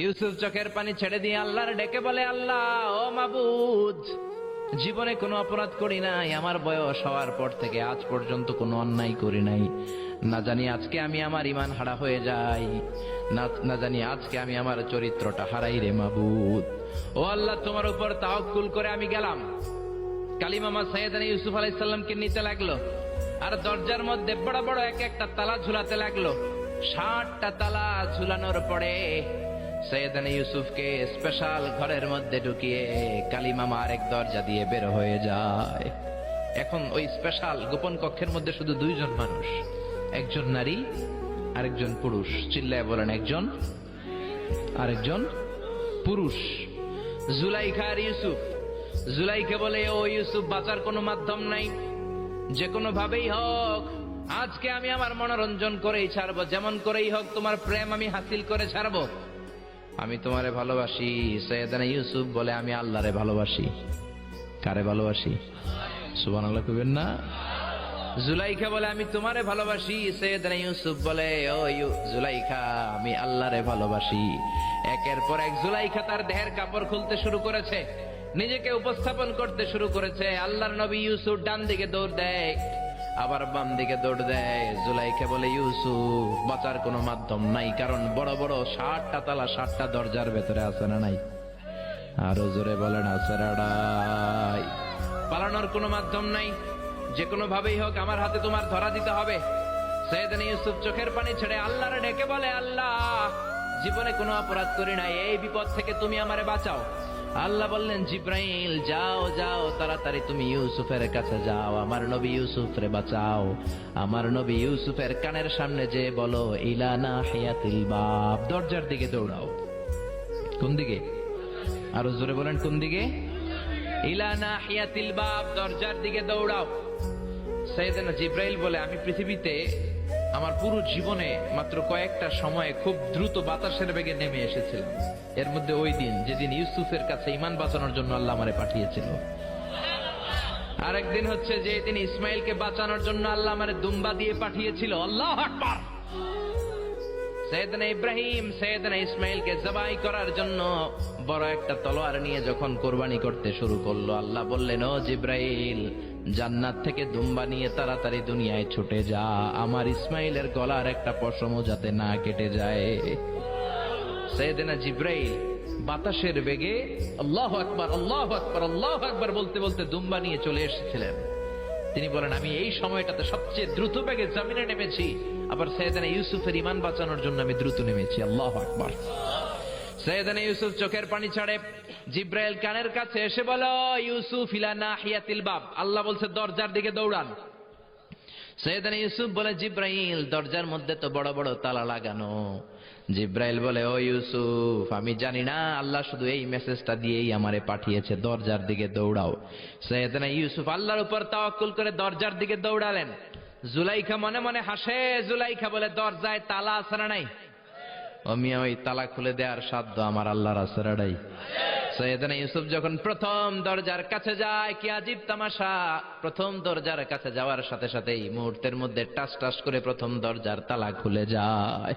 ইউসুফ চোখের পানি ছেড়ে দিয়ে আল্লাহর ডেকে বলে, আল্লাহ, ও মাবুদ, জীবনে কোনো অপরাধ করি নাই। আমার বয়স হওয়ার পর থেকে আজ পর্যন্ত কোনো অন্যায় করি নাই। না জানি আজকে আমি আমার ইমান হারা হয়ে যাই। না জানি আজকে আমি আমার চরিত্রটা হারাই রে মাবুদ। ও আল্লাহ, তোমার উপর তাওকুল করে আমি গেলাম। কালিমামা সৈয়দানি ইউসুফ আলাইসাল্লামকে নিতে লাগল। আর দরজার মধ্যে বড় বড় এক একটা তালা ঝুলাতে লাগল। ষাটটা তালা ঝুলানোর পরে সৈয়দানি ইউসুফকে স্পেশাল ঘরের মধ্যে ঢুকিয়ে কালিমামা আরেক দরজা দিয়ে বের হয়ে যায়। এখন ওই স্পেশাল গোপন কক্ষের মধ্যে শুধু দুইজন মানুষ, একজন নারী, আরেকজন পুরুষ। চিল্লায় বলেন, একজন, আরেকজন পুরুষ। জুলাইখা আর ইউসুফ জুলাইকে বলে, ও ইউসুফ, বাঁচার কোনো মাধ্যম নাই। যে কোনো ভাবেই হোক, আজকে আমি আমার মনোরঞ্জন করেই ছাড়বো। যেমন করেই হোক, তোমার প্রেম আমি হাসিল করে ছাড়বো। আমি তোমারে ভালোবাসি, সৈয়দানা ইউসুফ বলে আমি আল্লাহরে ভালোবাসি। কারে ভালোবাসি? সুবান আল্লাহ কবেন না। জুলাইখা বলে আমি তোমারে ভালোবাসি, সৈয়দনা ইউসুফ বলে, ও জুলাইখা, আমি আল্লাহরে ভালোবাসি। একের পর এক জুলাইখা তার দেহের কাপড় খুলতে শুরু করেছে, নিজেকে উপস্থাপন করতে শুরু করেছে। আল্লাহর নবী ইউসুফ ডান দিকে দৌড় দেয়। আবার বাম দিকে দৌড় দেয়। জুলাইকে বলে, ইউসুফ, বাঁচার কোনো মাধ্যম নাই, কারণ বড় বড় ষাটটা তালা, ষাটটা দরজার ভেতরে আছে না নাই? আরও জোরে বলেন, আছে পালানোর কোনো মাধ্যম নাই। যে কোনো ভাবেই হোক, আমার হাতে তোমার ধরা দিতে হবে। সৈয়দানি ইউসুফ চোখের পানি ছেড়ে আল্লাহর ডেকে বলে, আল্লাহ, জীবনে কোনো অপরাধ করি নাই। এই বিপদ থেকে তুমি আমারে বাঁচাও। আল্লাহ বললেন, জিব্রাইল, যাও যাও, তাড়াতাড়ি তুমি ইউসুফের কাছে যাও, আমার নবী ইউসুফরে বাঁচাও, আমার নবী ইউসুফের কানের সামনে যে বলো ইলানা হিয়াতিল বাপ দরজার দিকে দৌড়াও। কোন দিকে? আরও জোরে বলেন, কোন দিকে? ইলানা হিয়াতিল বাপ দরজার দিকে দৌড়াও। সৈয়দানা জিব্রাইল বলে, আমি পৃথিবীতে আমার পুরো জীবনে মাত্র কয়েকটা সময়ে খুব দ্রুত বাতাসের বেগে নেমে এসেছিলাম। এর মধ্যে ওই দিন যেদিন ইউসুফের কাছে ইমান বাঁচানোর জন্য আল্লাহ আমারে পাঠিয়েছিল। আরেকদিন হচ্ছে যে দিন ইসমাইলকে বাঁচানোর জন্য আল্লাহ আমারে দুম্বা দিয়ে পাঠিয়েছিল। আল্লাহ আকবার! সৈয়দনা ইব্রাহিম সৈয়দনা ইসমাইলকে জবাই করার জন্য বড় একটা তলোয়ার নিয়ে যখন কোরবানি করতে শুরু করল, আল্লাহ বললেন, ও জিব্রাইল, জান্নাত থেকে দুম্বা নিয়ে তাড়াতাড়ি দুনিয়ায় ছুটে যা। আমার ইসমাইলের গলার একটা পশমও যাতে না কেটে যায়। সৈয়দনা জিব্রাইল বাতাসের বেগে আল্লাহ আকবার আল্লাহ আকবার আল্লাহ আকবার বলতে বলতে দুম্বা নিয়ে চলে এসেছিলেন। তিনি বলেন, আমি এই সময়টাতে সবচেয়ে দ্রুত বেগে জামিনে নেমেছি। আবার সৈয়দানা ইউসুফের ইমান বাঁচানোর জন্য আমি দ্রুত নেমেছি। আল্লাহ আকবর। সৈয়দানা ইউসুফ চোখের পানি ছাড়ে, জিব্রাইল কানের কাছে এসে বলো ইউসুফ, ইলা নাহিয়াতিল বাব। আল্লাহ বলছে, দরজার দিকে দৌড়ান। সৈয়দানা ইউসুফ বলে, জিব্রাইল, দরজার মধ্যে তো বড় বড় তালা লাগানো। জিব্রাইল বলে, ও ইউসুফ, আমি জানি না, আল্লাহ শুধু এই মেসেজটা দিয়েই আমারে পাঠিয়েছে, দরজার দিকে দৌড়াও। সৈয়দনা ইউসুফ আল্লাহর উপর তাওয়াক্কুল করে দরজার দিকে দৌড়ালেন। জুলাইখা মনে মনে হাসে, জুলাইখা বলে, দরজায় তালা আছে না নাই? ও মিয়া ওই তালা খুলে দেওয়ার সাধ্য আমার আল্লাহর আসরাডাই সৈয়দনা ইউসুফ যখন প্রথম দরজার কাছে যায়, কি আজিব তামাশা। প্রথম দরজার কাছে যাওয়ার সাথে সাথেই মুহূর্তের মধ্যে টাস টাস করে প্রথম দরজার তালা খুলে যায়।